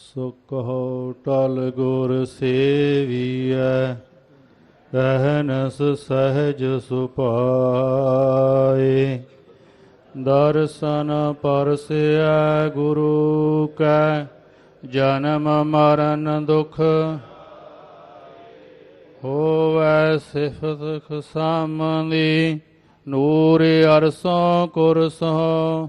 ਸੁਖੋ ਟਲ ਗੁਰ ਸੇਵੀਐ ਰਹਿਨਸ ਸਹਿਜ ਸੁਪਾਏ। ਦਰਸ਼ਨ ਪਰਸਿਆ ਗੁਰੂ ਕੈ, ਜਨਮ ਮਰਨ ਦੁਖ ਹੋਵੈ, ਸਿਫਤ ਖਸਾਮਦੀ ਨੂਰ ਅਰਸੋਂ ਕੁਰਸੋਂ।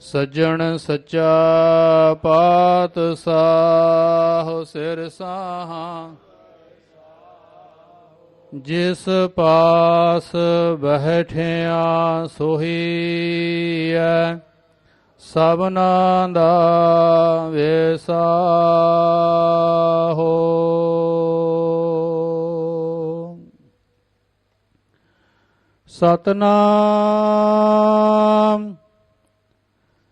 ਸੱਜਣ ਸੱਚਾ ਪਾਤ ਸਾਹ ਸਿਰ ਸਾਹਾਂ। ਜਿਸ ਪਾਸ ਬੈਠਿਆ ਸੋਹੀਐ ਸਭਨਾ ਦਾ ਵੇਸਾ ਹੋ। ਸਤਨਾਮ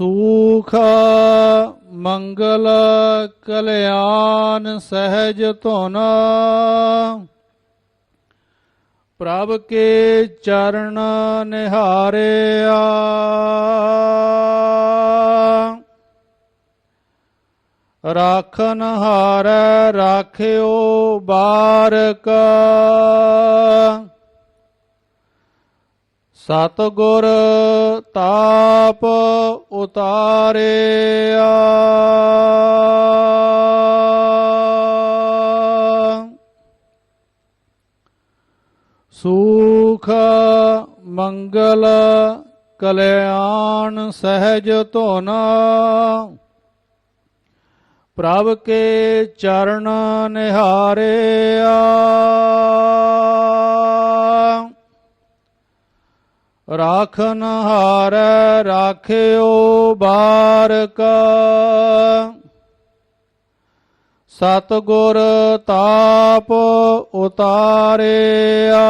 ਸੂਖ ਮੰਗਲ ਕਲਿਆਣ ਸਹਿਜ ਧੁਨ। ਪ੍ਰਭ ਕੇ ਚਰਨ ਨਿਹਾਰਿਆ। ਰਾਖਨ ਹਾਰੈ ਰਾਖਿਓ ਬਾਰਕ। ਸਤਗੁਰ ਤਾਪ ਉਤਾਰਿਆ। ਸੂਖ ਮੰਗਲ ਕਲਿਆਣ ਸਹਿਜ ਧੁਨ। ਪ੍ਰਭ ਕੇ ਚਰਨ ਨਿਹਾਰਿਆ। ਰਾਖਨ ਹਾਰੈ ਰਾਖਿਓ ਬਾਰਕ। ਸਤਗੁਰ ਤਾਪ ਉਤਾਰਿਆ।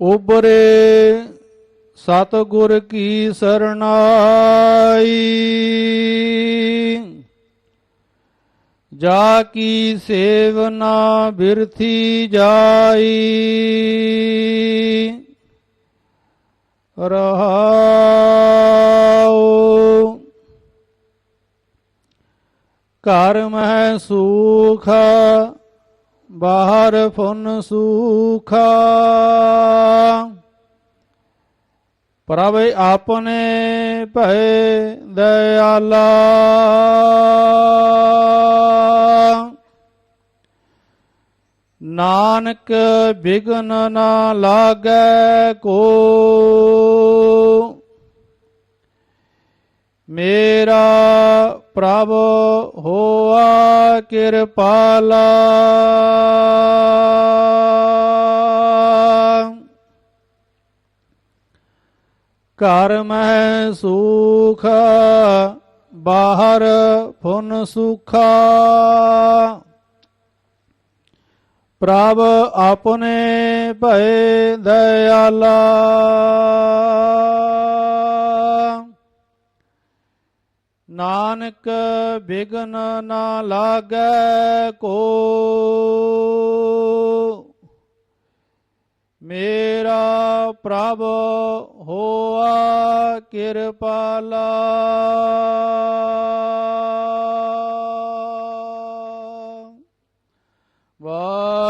ਉਬਰੇ ਸਤਗੁਰ ਕੀ ਸਰਣਾਈ। ਜਾ ਕੀ ਸੇਵਨਾ ਬਿਰਥੀ ਜਾਈ। ਰਹਾਉ। ਘਰ ਮਹਿ ਸੁਖ, ਬਾਹਰ ਫੁਨ ਸੁਖਾ। ਪ੍ਰਭ ਆਪਨੇ ਭੈ ਦਇਆਲਾ। ਨਾਨਕ ਬਿਗਨ ਨਾ ਲਾਗੈ ਕੋ। ਮੇਰਾ ਪ੍ਰਭ ਹੋਆ ਕਿਰਪਾਲਾ। ਘਰ ਮਹਿ ਸੁਖ, ਬਾਹਰ ਫੁਨ ਸੁਖਾ। ਪ੍ਰਭ ਆਪਣੇ ਭੈ ਦਇਆਲਾ। ਨਾਨਕ ਬਿਗਨ ਨਾ ਲਾਗੈ ਕੋ। ਮੇਰਾ ਪ੍ਰਭ ਹੋਆ ਕਿਰਪਾਲਾ।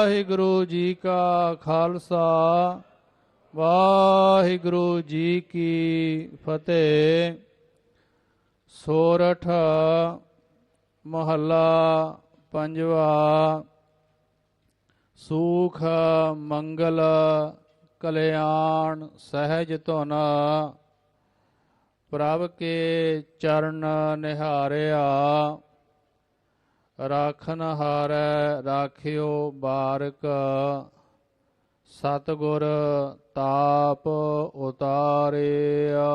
ਵਾਹਿਗੁਰੂ ਜੀ ਕਾ ਖਾਲਸਾ, ਵਾਹਿਗੁਰੂ ਜੀ ਕੀ ਫਤਿਹ। ਸੋਰਠ ਮਹੱਲਾ ਪੰਜਵਾ, ਸੂਖ ਮੰਗਲ ਕਲਿਆਣ ਸਹਿਜ ਧੁਨ, ਪ੍ਰਭ ਕੇ ਚਰਨ ਨਿਹਾਰਿਆ। ਰਾਖਨ ਹਾਰੈ ਰਾਖਿਓ ਬਾਰਕ ਸਤਗੁਰ ਤਾਪ ਉਤਾਰਿਆ।